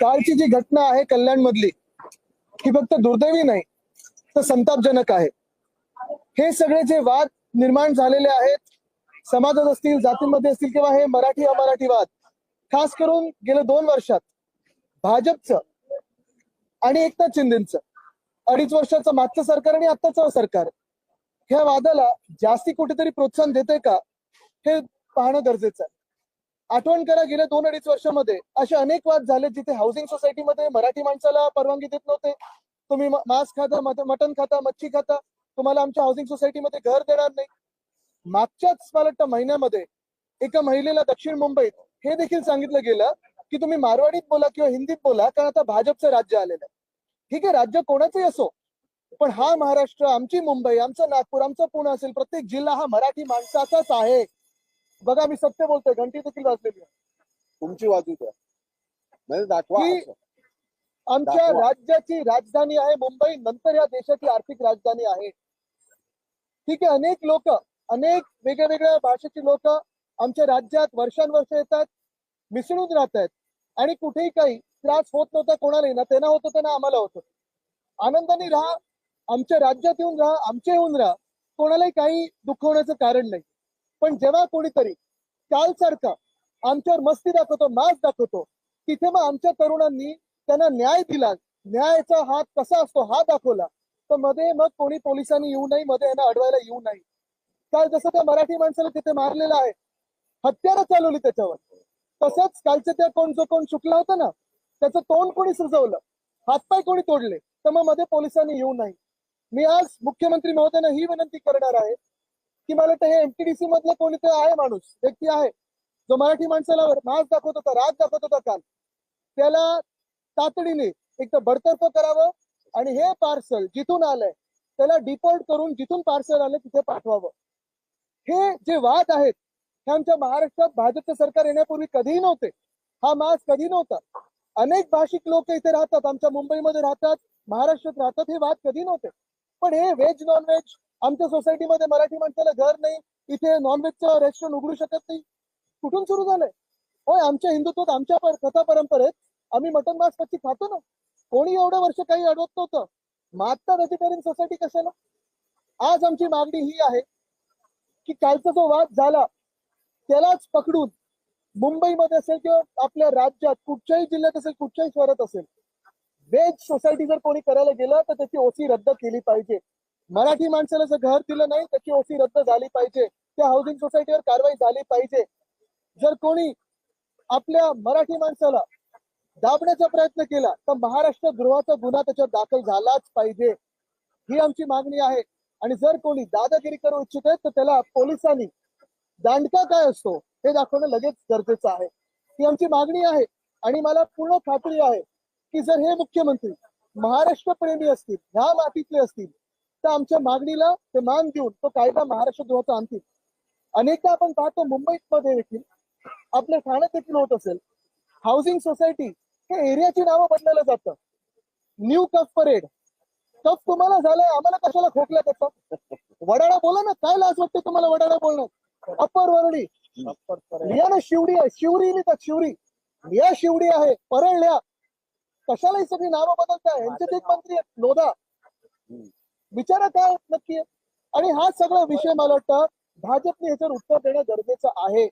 कालची जी घटना आहे कल्याण मधली ही फक्त दुर्दैवी नाही तर संतापजनक आहे. हे सगळे जे वाद निर्माण झालेले आहेत समाजात असतील जातींमध्ये असतील किंवा हे मराठी अमराठी वाद खास करून गेल्या दोन वर्षात भाजपचं आणि एकनाथ शिंदेचं अडीच वर्षाचं मागचं सरकार आणि आत्ताचं सरकार ह्या वादाला जास्ती कुठेतरी प्रोत्साहन देते का? हे पाहणं गरजेचं आहे. आठवण करा गेल्या दोन अडीच वर्षामध्ये असे अनेक वाद झाले जिथे हाऊसिंग सोसायटीमध्ये मराठी माणसाला परवानगी देत नव्हते. तुम्ही मांस खाता मटन मटण खाता मच्छी खाता तुम्हाला आमच्या हाऊसिंग सोसायटीमध्ये घर देणार नाही. मागच्याच मला वाटतं महिन्यामध्ये एका महिलेला दक्षिण मुंबईत हे देखील सांगितलं गेलं की तुम्ही मारवाडीत बोला किंवा हिंदीत बोला कारण आता भाजपचं राज्य आलेलं आहे. ठीक आहे राज्य कोणाचंही असो पण हा महाराष्ट्र आमची मुंबई आमचं नागपूर आमचं पुणे असेल प्रत्येक जिल्हा हा मराठी माणसाचाच आहे. बघा मी सत्य बोलतोय. घंटी देखील वाजलेली आहे. तुमची बाजू द्या. म्हणजे दाखवा की- असं. आमच्या दाखवा. राज्याची राजधानी आहे मुंबई नंतर या देशाची आर्थिक राजधानी आहे. ठीक आहे अनेक लोक अनेक वेगळ्या वेगळ्या भाषेची लोक आमच्या राज्यात वर्षानुवर्ष येतात मिसळून राहत आहेत. आणि कुठेही काही त्रास होत नव्हता कोणालाही ना. त्यांना होत होतं ना आम्हाला होत होतं. आनंदाने राहा आमच्या राज्यात येऊन राहा आमचे येऊन राहा. कोणालाही काही दुखवण्याचं कारण नाही. पण जेव्हा कोणीतरी कालसारखा आमच्यावर मस्ती दाखवतो मास दाखवतो तिथे मग आमच्या तरुणांनी त्यांना न्याय दिला. न्यायाचा हात कसा असतो हा दाखवला. तर मध्ये मग कोणी पोलिसांनी येऊ नाही मध्ये यांना अडवायला येऊ नाही काल जसं त्या मराठी माणसाला तिथे मारलेलं आहे हत्यारं चालवली त्याच्यावर. तसंच कालचं त्या कोण जो कोण चुकला होता ना त्याचं तोंड कोणी सुजवलं हातपाय कोणी तोडले तर मग मध्ये पोलिसांनी येऊ नाही मी आज मुख्यमंत्री महोदयांना ही विनंती करणार आहे की मला वाटतं हे एमटीडीसी मधलं कोणीतरी आहे माणूस व्यक्ती आहे. जो मराठी माणसाला मास दाखवत होता राज दाखवत होता काल. त्याला तातडीने एक तर बडतर्फ करावं आणि हे पार्सल जिथून आलंय त्याला डिपोर्ट करून जिथून पार्सल आलं तिथे पाठवावं. हे जे वाद आहेत हे आमच्या महाराष्ट्रात भाजपचं सरकार येण्यापूर्वी कधीही नव्हते. हा मास कधी नव्हता. अनेक भाषिक लोक इथे राहतात आमच्या मुंबईमध्ये राहतात महाराष्ट्रात राहतात हे वाद कधी नव्हते. पण हे व्हेज नॉन व्हेज आमच्या सोसायटीमध्ये मराठी माणसाला घर नाही इथे नॉनव्हेजचं रेस्टॉरंट उघडू शकत नाही. कुठून सुरू झालंय? होय आमच्या हिंदुत्वात आमच्या कथा परंपरेत आम्ही मटन मास मच्छी खातो ना. कोणी एवढं वर्ष काही अडवत नव्हतं. मग आता व्हेजिटेरियन सोसायटी कशाला? आज आमची मागणी ही आहे की कालचा जो वाद झाला त्यालाच पकडून मुंबईमध्ये असेल किंवा आपल्या राज्यात कुठच्याही जिल्ह्यात असेल कुठच्याही शहरात असेल वेज सोसायटी जर कोणी करायला गेलं तर त्याची ओसी रद्द केली पाहिजे. मराठी माणसाला जर घर दिलं नाही त्याची ओसी रद्द झाली पाहिजे. त्या हाऊसिंग सोसायटीवर कारवाई झाली पाहिजे. जर कोणी आपल्या मराठी माणसाला दाबण्याचा प्रयत्न केला तर महाराष्ट्र गृहाचा गुन्हा त्याच्यावर दाखल झालाच पाहिजे. ही आमची मागणी आहे. आणि जर कोणी दादागिरी करू इच्छित आहे तर त्याला पोलिसांनी दांडका काय असतो हे दाखवणं लगेच गरजेचं आहे. ही आमची मागणी आहे. आणि मला पूर्ण खात्री आहे की जर हे मुख्यमंत्री महाराष्ट्र प्रेमी असतील ह्या मातीतले असतील तर आमच्या मागणीला ते मान देऊन तो कायदा महाराष्ट्र गृहाचा आणतील. अनेकदा आपण पाहतो मुंबईत मध्ये देखील आपल्या ठाण्यात देखील होत असेल. हाऊसिंग सोसायटी हे एरियाची नावं बदललं जातं. न्यू कफ परेड कफ तुम्हाला झालंय आम्हाला कशाला खोकला त्याचा? वडाळा बोला ना काय लाज वाटते तुम्हाला वडाळा बोलणं अप्पर वरळी लिहा ना शिवडी आहे. शिवरी लिहितात शिवरी लिहा शिवडी आहे. परळ लिहा. कशाला ही सगळी नावं बदलताय. एक मंत्री आहेत. लोधा. विचारा काय नक्की. आणि हा सगळा विषय मला वाटतं भाजपने ह्याच्यावर उत्तर देणं गरजेचं आहे.